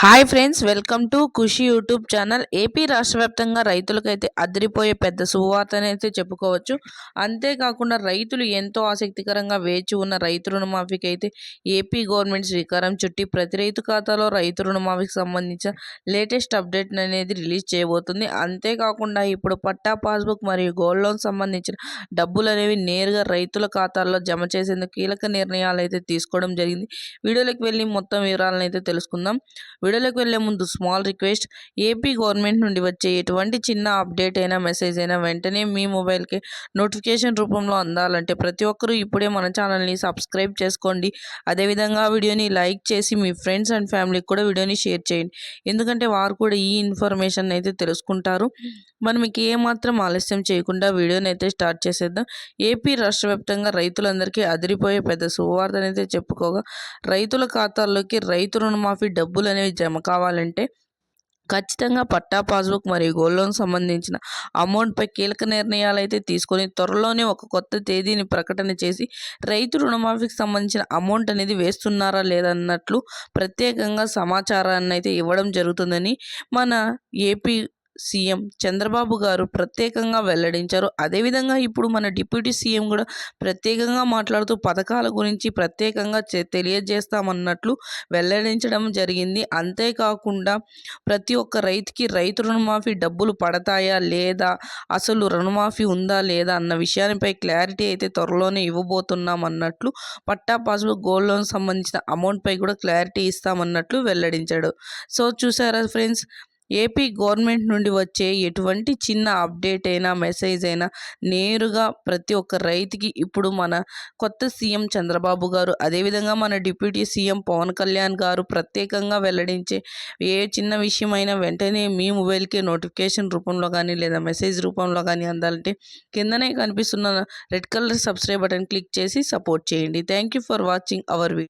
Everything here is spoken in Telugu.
Hi friends welcome to Khushi YouTube channel AP రాష్ట్ర వ్యాప్తంగా రైతులకైతే అదిరిపోయే పెద్ద శుభవార్తని చెప్పుకోవచ్చు. అంతేకాకుండా రైతులు ఎంతో ఆసక్తికరంగా వేచి ఉన్న రైతు రుణమాఫీకి అయితే ఏపీ గవర్నమెంట్ శ్రీకారం చుట్టి ప్రతి రైతు ఖాతాలో రైతు రుణమాఫీకి సంబంధించిన లేటెస్ట్ అప్డేట్ అనేది రిలీజ్ చేయబోతుంది. అంతేకాకుండా ఇప్పుడు పట్టా పాస్బుక్ మరియు గోల్డ్ లోన్ సంబంధించిన డబ్బులు అనేవి నేరుగా రైతుల ఖాతాల్లో జమ చేసేందుకు కీలక నిర్ణయాలు అయితే తీసుకోవడం జరిగింది. వీడియోలోకి వెళ్ళి మొత్తం వివరాలను అయితే తెలుసుకుందాం. వీడియోలోకి వెళ్ళే ముందు స్మాల్ రిక్వెస్ట్ ఏపీ గవర్నమెంట్ నుండి వచ్చే ఎటువంటి చిన్న అప్డేట్ అయినా మెసేజ్ అయినా వెంటనే మీ మొబైల్కి నోటిఫికేషన్ రూపంలో అందాలంటే ప్రతి ఒక్కరూ ఇప్పుడే మన ఛానల్ని సబ్స్క్రైబ్ చేసుకోండి. అదేవిధంగా వీడియోని లైక్ చేసి మీ ఫ్రెండ్స్ అండ్ ఫ్యామిలీకి కూడా వీడియోని షేర్ చేయండి. ఎందుకంటే వారు కూడా ఈ ఇన్ఫర్మేషన్ అయితే తెలుసుకుంటారు. మనం మీకు ఏమాత్రం ఆలస్యం చేయకుండా వీడియోని అయితే స్టార్ట్ చేసేద్దాం. ఏపీ రాష్ట్ర వ్యాప్తంగా రైతులందరికీ అదిరిపోయే పెద్ద శుభవార్తనైతే చెప్పుకోగా రైతుల ఖాతాల్లోకి రైతు రుణమాఫీ డబ్బులు అనేవి జమ కావాలంటే ఖచ్చితంగా పట్టా పాస్బుక్ మరియు గోల్డ్ లోన్ సంబంధించిన అమౌంట్పై కీలక నిర్ణయాలు అయితే తీసుకొని త్వరలోనే ఒక కొత్త తేదీని ప్రకటన చేసి రైతు రుణమాఫీకి సంబంధించిన అమౌంట్ అనేది వేస్తున్నారా లేదన్నట్లు ప్రత్యేకంగా సమాచారాన్ని అయితే ఇవ్వడం జరుగుతుందని మన ఏపీ సీఎం చంద్రబాబు గారు ప్రత్యేకంగా వెల్లడించారు. అదేవిధంగా ఇప్పుడు మన డిప్యూటీ సీఎం కూడా ప్రత్యేకంగా మాట్లాడుతూ పథకాల గురించి ప్రత్యేకంగా తెలియజేస్తామన్నట్లు వెల్లడించడం జరిగింది. అంతేకాకుండా ప్రతి ఒక్క రైతుకి రైతు రుణమాఫీ డబ్బులు పడతాయా లేదా అసలు రుణమాఫీ ఉందా లేదా అన్న విషయానిపై క్లారిటీ అయితే త్వరలోనే ఇవ్వబోతున్నాం అన్నట్లు పట్టా పాస్బుక్ గోల్డ్ లోన్ సంబంధించిన అమౌంట్పై కూడా క్లారిటీ ఇస్తామన్నట్లు వెల్లడించాడు. సో చూసారా ఫ్రెండ్స్? ఏపీ గవర్నమెంట్ నుండి వచ్చే ఎటువంటి చిన్న అప్డేట్ అయినా మెసేజ్ అయినా నేరుగా ప్రతి ఒక్క రైతుకి ఇప్పుడు మన కొత్త సీఎం చంద్రబాబు గారు అదేవిధంగా మన డిప్యూటీ సీఎం పవన్ కళ్యాణ్ గారు ప్రత్యేకంగా వెల్లడించే ఏ చిన్న విషయమైనా వెంటనే మీ మొబైల్కి నోటిఫికేషన్ రూపంలో కానీ లేదా మెసేజ్ రూపంలో కానీ అందాలంటే కిందనే కనిపిస్తున్న red colour subscribe button click చేసి సపోర్ట్ చేయండి. Thank you for watching our video.